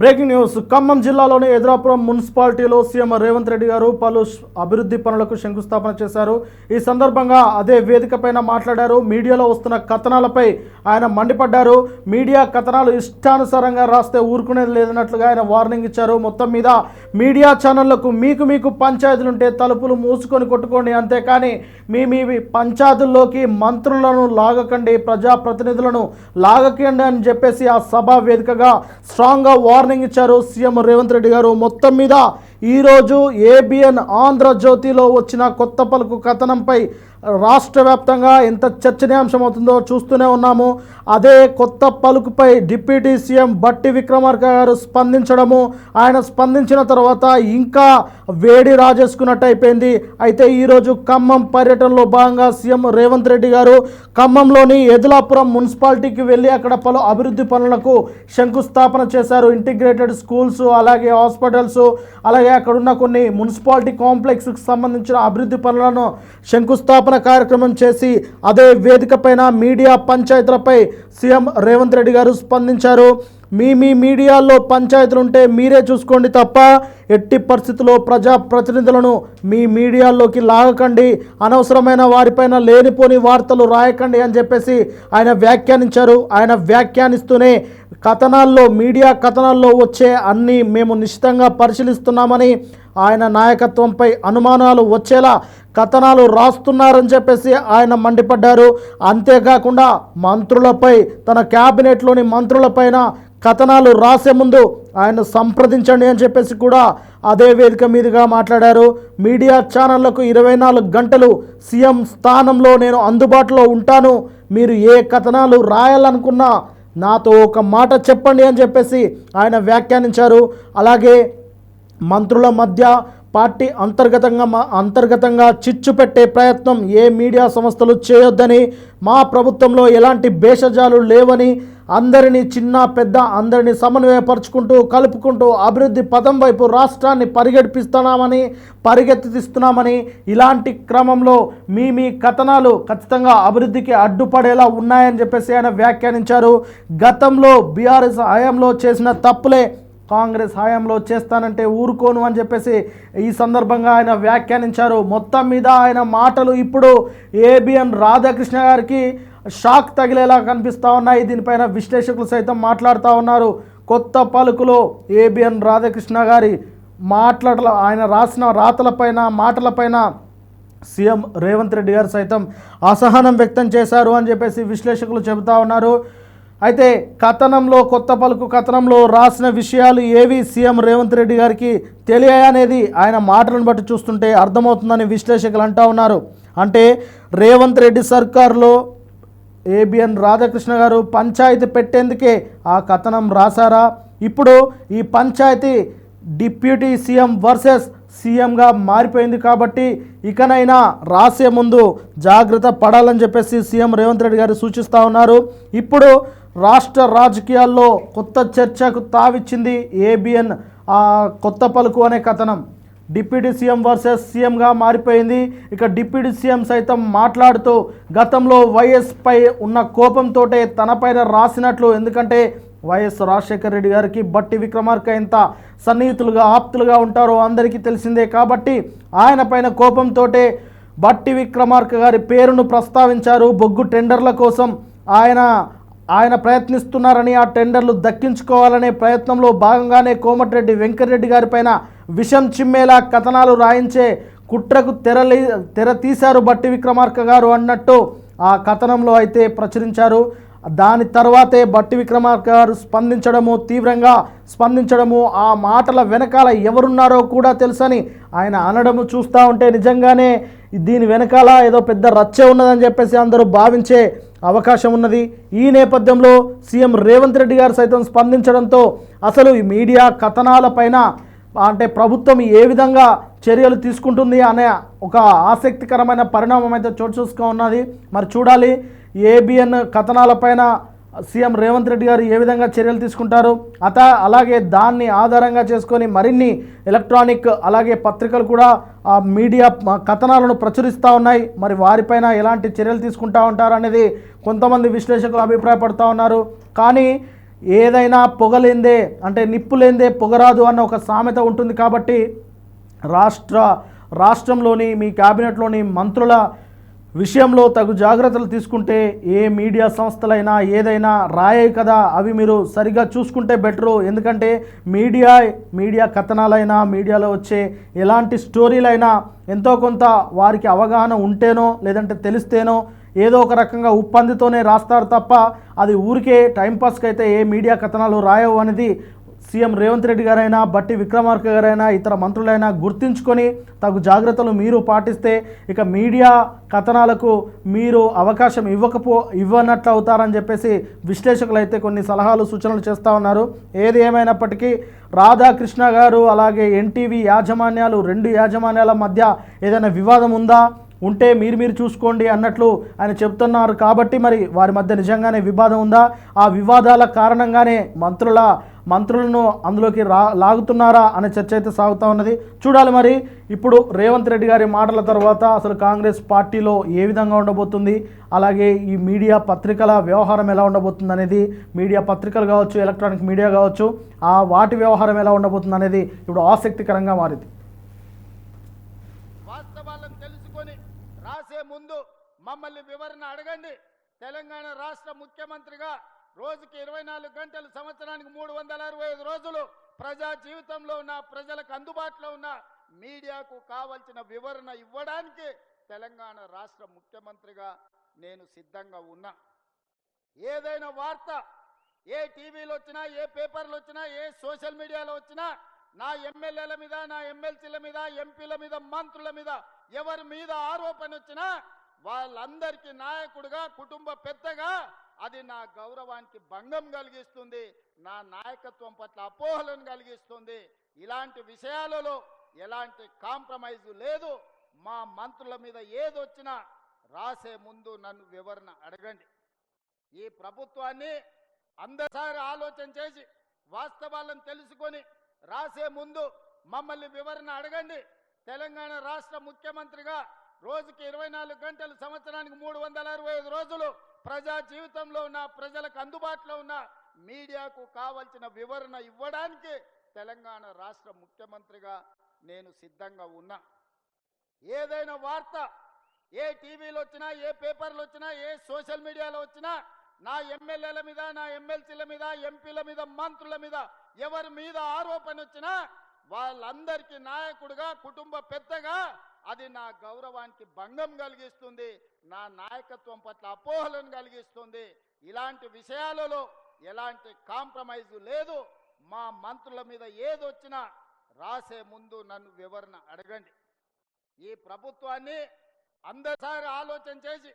Breaking news. Khammam జిల్లాలోని ఎదురాపురం మున్సిపాలిటీలో CM Revanth Reddy గారు పలు అభివృద్ధి పనులకు శంకుస్థాపన చేశారు. ఈ సందర్భంగా అదే వేదికపైన మాట్లాడారు. మీడియాలో వస్తున్న కథనాలపై ఆయన మండిపడ్డారు. మీడియా కథనాలు ఇష్టానుసారంగా రాస్తే ఊరుకునేది లేదన్నట్లుగా ఆయన వార్నింగ్ ఇచ్చారు. మొత్తం మీద మీడియా ఛానళ్ళకు మీకు మీకు పంచాయతీలుంటే తలుపులు మూసుకొని కొట్టుకోండి అంతేకాని మీ మీ పంచాయతీల్లోకి మంత్రులను లాగకండి ప్రజాప్రతినిధులను లాగకండి అని చెప్పేసి ఆ సభ వేదికగా స్ట్రాంగ్గా వార్నింగ్ ఇచ్చారు సీఎం రేవంత్ రెడ్డి గారు. మొత్తం మీద ఈరోజు ఏబిఎన్ ఆంధ్రజ్యోతిలో వచ్చిన కొత్త పలుకు కథనంపై రాష్ట్ర వ్యాప్తంగా ఎంత చర్చనీయాంశం అవుతుందో చూస్తూనే ఉన్నాము. అదే కొత్త పలుకుపై డిప్యూటీ సీఎం బట్టి విక్రమార్క గారు స్పందించడము. ఆయన స్పందించిన తర్వాత ఇంకా వేడి రాజేసుకున్నట్టు అయిపోయింది అయితే ఈరోజు ఖమ్మం పర్యటనలో భాగంగా సీఎం రేవంత్ రెడ్డి గారు ఖమ్మంలోని ఎదులాపురం మున్సిపాలిటీకి వెళ్ళి అక్కడ పలు అభివృద్ధి పనులకు శంకుస్థాపన చేశారు. ఇంటిగ్రేటెడ్ స్కూల్స్ అలాగే హాస్పిటల్స్ అలాగే అక్కడున్న కొన్ని మున్సిపాలిటీ కాంప్లెక్స్కి సంబంధించిన అభివృద్ధి పనులను శంకుస్థాపన కార్యక్రమం చేసి అదే వేదిక పైన మీడియా పంచాయతీలపై సీఎం రేవంత్ రెడ్డి గారు స్పందించారు. మీ మీ మీడియాల్లో పంచాయతీలు ఉంటే మీరే చూసుకోండి తప్ప ఎట్టి పరిస్థితుల్లో ప్రజాప్రతినిధులను మీ మీడియాల్లోకి లాగకండి. అనవసరమైన వారిపైన లేనిపోని వార్తలు రాయకండి అని చెప్పేసి ఆయన వ్యాఖ్యానించారు. ఆయన వ్యాఖ్యానిస్తూనే కథనాల్లో మీడియా కథనాల్లో వచ్చే అన్ని మేము నిశ్చితంగా పరిశీలిస్తున్నామని ఆయన నాయకత్వంపై అనుమానాలు వచ్చేలా కథనాలు రాస్తున్నారని చెప్పేసి ఆయన మండిపడ్డారు. అంతేకాకుండా మంత్రులపై తన క్యాబినెట్లోని మంత్రులపైన కథనాలు రాసే ముందు ఆయన సంప్రదించండి అని చెప్పేసి కూడా అదే వేదిక మీదుగా మాట్లాడారు. మీడియా ఛానళ్ళకు ఇరవై నాలుగు గంటలు సీఎం స్థానంలో నేను అందుబాటులో ఉంటాను. మీరు ఏ కథనాలు రాయాలనుకున్నా నాతో ఒక మాట చెప్పండి అని చెప్పేసి ఆయన వ్యాఖ్యానించారు. అలాగే మంత్రుల మధ్య పార్టీ అంతర్గతంగా మా అంతర్గతంగా చిచ్చు పెట్టే ప్రయత్నం ఏ మీడియా సంస్థలు చేయొద్దని మా ప్రభుత్వంలో ఎలాంటి భేషజాలు లేవని అందరినీ చిన్న పెద్ద అందరినీ సమన్వయపరుచుకుంటూ కలుపుకుంటూ అభివృద్ధి పదం వైపు రాష్ట్రాన్ని పరిగెడిపిస్తున్నామని పరిగెత్తిస్తున్నామని ఇలాంటి క్రమంలో మీ మీ కథనాలు ఖచ్చితంగా అభివృద్ధికి అడ్డుపడేలా ఉన్నాయని చెప్పేసి ఆయన వ్యాఖ్యానించారు. గతంలో బీఆర్ఎస్ హయాంలో చేసిన తప్పులే కాంగ్రెస్ హయాంలో చేస్తానంటే ఊరుకోను అని చెప్పేసి ఈ సందర్భంగా ఆయన వ్యాఖ్యానించారు. మొత్తం మీద ఆయన మాటలు ఇప్పుడు ఏబిఎన్ రాధాకృష్ణ గారికి షాక్ తగిలేలా కనిపిస్తూ ఉన్నాయి. దీనిపైన విశ్లేషకులు సైతం మాట్లాడుతూ ఉన్నారు. కొత్త పలుకులో ఏబిఎన్ రాధాకృష్ణ గారి మాట్లాడల ఆయన రాసిన రాతలపైన మాటలపైన సీఎం రేవంత్ రెడ్డి గారు సైతం అసహనం వ్యక్తం చేశారు అని చెప్పేసి విశ్లేషకులు చెబుతా ఉన్నారు. అయితే కథనంలో కొత్త పలుకు కథనంలో రాసిన విషయాలు ఏవి సీఎం రేవంత్ రెడ్డి గారికి తెలియనేది ఆయన మాటలను బట్టి చూస్తుంటే అర్థమవుతుందని విశ్లేషకులు అంటా ఉన్నారు. అంటే రేవంత్ రెడ్డి సర్కార్లో ఏబిఎన్ రాధాకృష్ణ గారు పంచాయతీ పెట్టేందుకే ఆ కథనం రాశారా? ఇప్పుడు ఈ పంచాయతీ డిప్యూటీ సీఎం వర్సెస్ సీఎంగా మారిపోయింది కాబట్టి ఇకనైనా రాసే ముందు జాగ్రత్త పడాలని చెప్పేసి సీఎం రేవంత్ రెడ్డి గారు సూచిస్తూ ఉన్నారు. ఇప్పుడు రాష్ట్ర రాజకీయాల్లో కొత్త చర్చకు తావిచ్చింది ఏబిఎన్ కొత్త పలుకు అనే కథనం. డిప్యూటీ సీఎం వర్సెస్ సీఎంగా మారిపోయింది. ఇక డిప్యూటీ సీఎం సైతం మాట్లాడుతూ గతంలో వైఎస్పై ఉన్న కోపంతో తనపైన రాసినట్లు. ఎందుకంటే వైఎస్ రాజశేఖర రెడ్డి గారికి బట్టి విక్రమార్క ఎంత సన్నిహితులుగా ఆప్తులుగా ఉంటారో అందరికీ తెలిసిందే కాబట్టి ఆయన పైన కోపంతో బట్టి విక్రమార్క గారి పేరును ప్రస్తావించారు. బొగ్గు టెండర్ల కోసం ఆయన ఆయన ప్రయత్నిస్తున్నారని ఆ టెండర్లు దక్కించుకోవాలనే ప్రయత్నంలో భాగంగానే కోమటిరెడ్డి వెంకటరెడ్డి గారి పైన విషం చిమ్మేలా కథనాలు రాయించే కుట్రకు తెరలి తెర తీశారు బట్టి విక్రమార్క గారు అన్నట్టు ఆ కథనంలో అయితే ప్రచురించారు. దాని తర్వాతే బట్టి విక్రమార్క గారు స్పందించడము తీవ్రంగా స్పందించడము ఆ మాటల వెనకాల ఎవరున్నారో కూడా తెలుసని ఆయన అనడము చూస్తూ ఉంటే నిజంగానే దీని వెనకాల ఏదో పెద్ద రచ్చే ఉన్నదని చెప్పేసి అందరూ భావించే అవకాశం ఉన్నది. ఈ నేపథ్యంలో సీఎం రేవంత్ రెడ్డి గారు సైతం స్పందించడంతో అసలు ఈ మీడియా కథనాలపైన అంటే ప్రభుత్వం ఏ విధంగా చర్యలు తీసుకుంటుంది అనే ఒక ఆసక్తికరమైన పరిణామం అయితే చోటు చూసుకో ఉన్నది మరి చూడాలి. ఏబిఎన్ కథనాలపైన సీఎం రేవంత్ రెడ్డి గారు ఏ విధంగా చర్యలు తీసుకుంటారు? అత అలాగే దాన్ని ఆధారంగా చేసుకొని మరిన్ని ఎలక్ట్రానిక్ అలాగే పత్రికలు కూడా ఆ మీడియా కథనాలను ప్రచురిస్తూ ఉన్నాయి. మరి వారిపైన ఎలాంటి చర్యలు తీసుకుంటా ఉంటారు అనేది కొంతమంది విశ్లేషకులు అభిప్రాయపడుతూ ఉన్నారు. కానీ ఏదైనా పొగలేందే అంటే నిప్పు లేందే పొగరాదు అన్న ఒక సామెత ఉంటుంది కాబట్టి రాష్ట్ర రాష్ట్రంలోని మీ క్యాబినెట్లోని మంత్రుల విషయంలో తగు జాగ్రత్తలు తీసుకుంటే ఏ మీడియా సంస్థలైనా ఏదైనా రాయాయి కదా అవి మీరు సరిగా చూసుకుంటే బెటరు. ఎందుకంటే మీడియా మీడియా కథనాలైనా మీడియాలో వచ్చే ఎలాంటి స్టోరీలైనా ఎంతో కొంత వారికి అవగాహన ఉంటేనో లేదంటే తెలిస్తేనో ఏదో ఒక రకంగా ఉప్పందితోనే రాస్తారు తప్ప అది ఊరికే టైంపాస్కి అయితే ఏ మీడియా కథనాలు రాయవు అనేది సీఎం రేవంత్ రెడ్డి గారైనా బట్టి విక్రమార్క గారైనా ఇతర మంత్రులైనా గుర్తించుకొని తగు జాగ్రత్తలు మీరు పాటిస్తే ఇక మీడియా కథనాలకు మీరు అవకాశం ఇవ్వకపో ఇవ్వనట్లు అవుతారని చెప్పేసి విశ్లేషకులు అయితే కొన్ని సలహాలు సూచనలు చేస్తూ ఉన్నారు. ఏది ఏమైనప్పటికీ రాధాకృష్ణ గారు అలాగే ఎన్టీవీ యాజమాన్యాలు రెండు యాజమాన్యాల మధ్య ఏదైనా వివాదం ఉందా? ఉంటే మీరు మీరు చూసుకోండి అన్నట్లు ఆయన చెప్తున్నారు కాబట్టి మరి వారి మధ్య నిజంగానే వివాదం ఉందా? ఆ వివాదాల కారణంగానే మంత్రుల మంత్రులను అందులోకి రా లాగుతున్నారా అనే చర్చ అయితే సాగుతూ ఉన్నది. చూడాలి మరి. ఇప్పుడు రేవంత్ రెడ్డి గారి మాటల తర్వాత అసలు కాంగ్రెస్ పార్టీలో ఏ విధంగా ఉండబోతుంది? అలాగే ఈ మీడియా పత్రికల వ్యవహారం ఎలా ఉండబోతుంది అనేది మీడియా పత్రికలు కావచ్చు ఎలక్ట్రానిక్ మీడియా కావచ్చు ఆ వాటి వ్యవహారం ఎలా ఉండబోతుంది అనేది ఇప్పుడు ఆసక్తికరంగా మారింది. వాస్తవాలను తెలుసుకొని రాసే ముందు మమ్మల్ని వివరణ అడగండి. తెలంగాణ రాష్ట్ర ముఖ్యమంత్రిగా రోజుకి ఇరవై నాలుగు గంటలు సంవత్సరానికి మూడు వందల అరవై ఐదు రోజులు ప్రజా జీవితంలో ఉన్న ప్రజలకు అందుబాటులో ఉన్న మీడియాకు కావలసిన వివరణ ఇవ్వడానికి తెలంగాణ రాష్ట్ర ముఖ్యమంత్రిగా నేను సిద్ధంగా ఉన్నా. ఏదైనా వార్త ఏ టీవీలో వచ్చినా ఏ పేపర్లు వచ్చినా ఏ సోషల్ మీడియాలో వచ్చినా నా ఎమ్మెల్యేల మీద నా ఎమ్మెల్సీల మీద ఎంపీల మీద మంత్రుల మీద ఎవరి మీద ఆరోపణ వచ్చినా వాళ్ళందరికీ నాయకుడిగా కుటుంబ పెద్దగా అది నా గౌరవానికి భంగం కలిగిస్తుంది నా నాయకత్వం పట్ల అపోహలను కలిగిస్తుంది. ఇలాంటి విషయాలలో ఎలాంటి కాంప్రమైజ్ లేదు. మా మంత్రుల మీద ఏదొచ్చినా రాసే ముందు నన్ను వివరణ అడగండి. ఈ ప్రభుత్వాన్ని అందరిసారి ఆలోచన చేసి వాస్తవాలను తెలుసుకొని రాసే ముందు మమ్మల్ని వివరణ అడగండి. తెలంగాణ రాష్ట్ర ముఖ్యమంత్రిగా రోజుకి ఇరవై నాలుగు గంటలు సంవత్సరానికి మూడు వందల అరవై ఐదు రోజులు ప్రజా జీవితంలో ఉన్న ప్రజలకు అందుబాటులో ఉన్న మీడియాకు కావలసిన వివరణ ఇవ్వడానికి తెలంగాణ రాష్ట్ర ముఖ్యమంత్రిగా నేను సిద్ధంగా ఉన్నా. ఏదైనా వార్త ఏ టీవీలో వచ్చినా ఏ పేపర్లు వచ్చినా ఏ సోషల్ మీడియాలో వచ్చినా నా ఎమ్మెల్యేల మీద నా ఎమ్మెల్సీల మీద ఎంపీల మీద మంత్రుల మీద ఎవరి మీద ఆరోపణ వచ్చినా వాళ్ళందరికీ నాయకుడిగా కుటుంబ పెద్దగా అది నా గౌరవానికి భంగం కలిగిస్తుంది నా నాయకత్వం పట్ల అపోహలను కలిగిస్తుంది. ఇలాంటి విషయాలలో ఎలాంటి కాంప్రమైజ్ లేదు. మా మంత్రుల మీద ఏదొచ్చినా రాసే ముందు నన్ను వివరణ అడగండి. ఈ ప్రభుత్వాన్ని అందరిసారి ఆలోచన చేసి